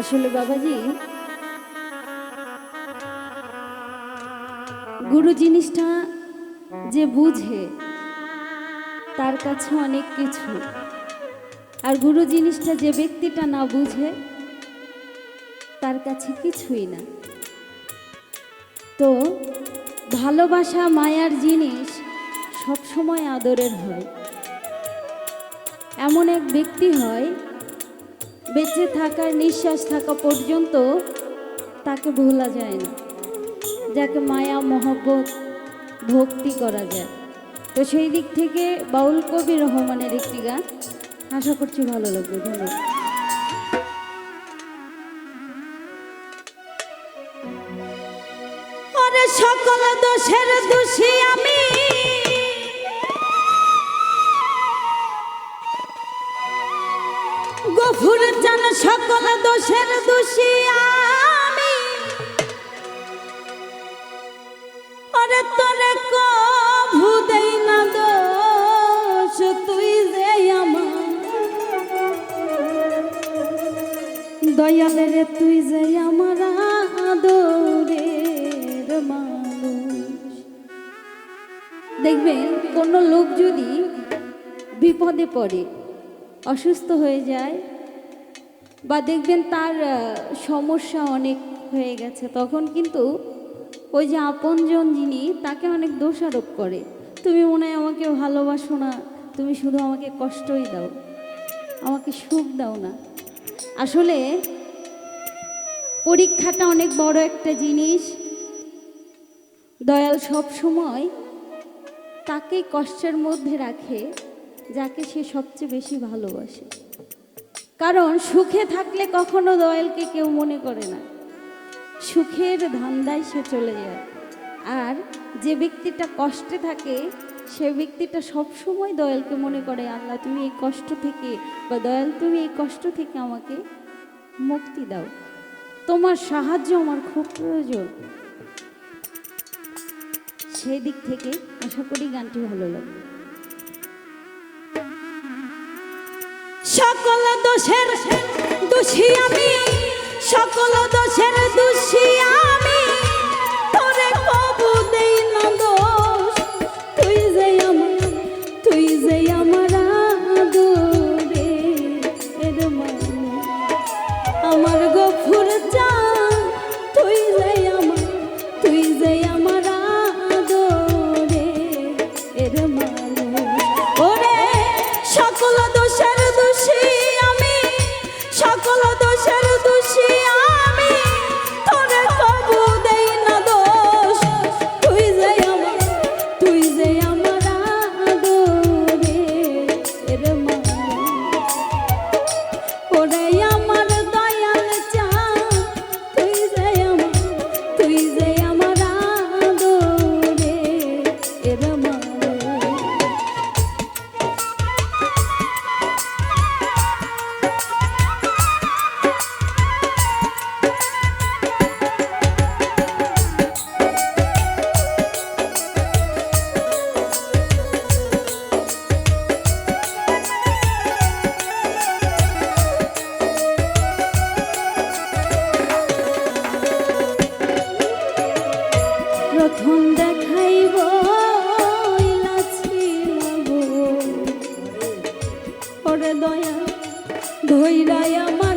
আসলে বাবাজি, গুরু জিনিসটা যে বুঝে, তার কাছে অনেক কিছু। আর গুরু জিনিসটা যে ব্যক্তিটা না বুঝে, তার কাছে কিছুই না। তো ভালোবাসা, মায়ার জিনিস সবসময় আদরের হয়। এমন এক ব্যক্তি হয় বেঁচে থাকার নিঃশ্বাস থাকা পর্যন্ত তাকে ভোলা যায় না। যাকে মায়া, মহব্বত, ভক্তি করা যায়। তো সেই দিক থেকে বাউল কবি রহমানের একটি গান। আশা করছি ভালো লাগবে। ধন্যবাদ। সকল দোষের দোষী আমি। গফুর জান সকল দোষের দোষী আমি। ওরে তোরে কভু দেই না দোষ, তুই যে আমার। দয়ালে রে তুই যে আমার আদরের মানুষ। দেখবেন, কোনো লোক যদি বিপদে পড়ে, অসুস্থ হয়ে যায় বা দেখবেন তার সমস্যা অনেক হয়ে গেছে। তখন কিন্তু ওই যে আপনজন যিনি, তাকে অনেক দোষারোপ করে। তুমি মনে হয় আমাকে ভালোবাসো না, তুমি শুধু আমাকে কষ্টই দাও, আমাকে সুখ দাও না। আসলে পরীক্ষাটা অনেক বড় একটা জিনিস। দয়াল সব সময় তাকেই কষ্টের মধ্যে রাখে, যাকে সে সবচেয়ে বেশি ভালোবাসে। কারণ সুখে থাকলে কখনো দয়ালকে কেউ মনে করে না। সুখের ধান্দায় সে চলে যায়। আর যে ব্যক্তিটা কষ্টে থাকে, সে ব্যক্তিটা সব সময় দয়ালকে মনে করে, আল্লাহ, তুমি এই কষ্ট থেকে বা দয়াল, তুমি এই কষ্ট থেকে আমাকে মুক্তি দাও। তোমার সাহায্য আমার খুব প্রয়োজন। সেই দিক থেকে আশা করি গানটি ভালো লাগবে সকল দোষের দোষী আমি সকল দোষের দোষী আমি। ধৈরাই আমার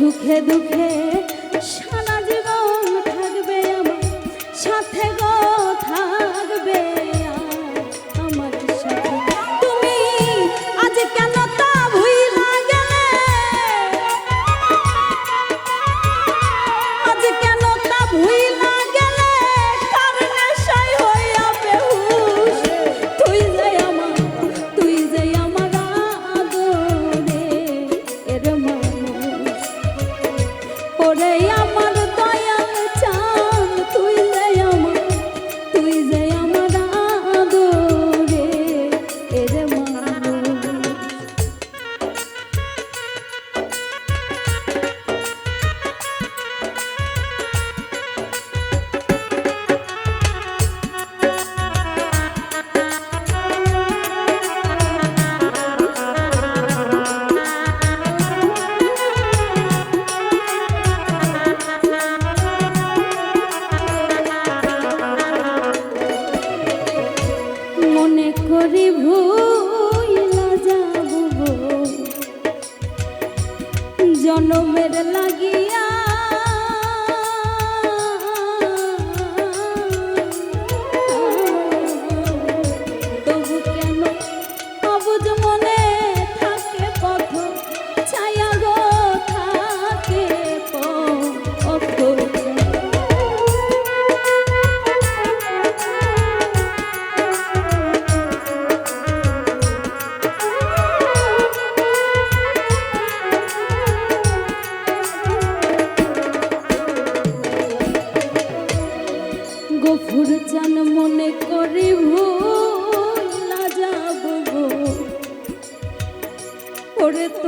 সুখে দুঃখে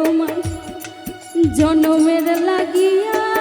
তোমার জনমের লাগিয়া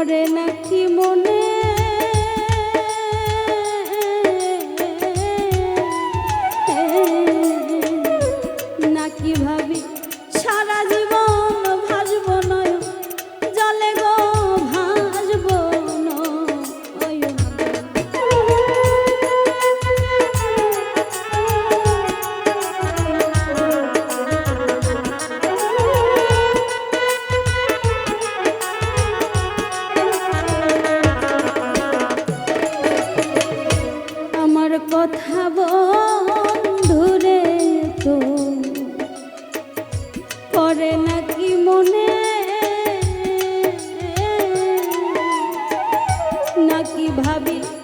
করে নাকি মনে की भाभी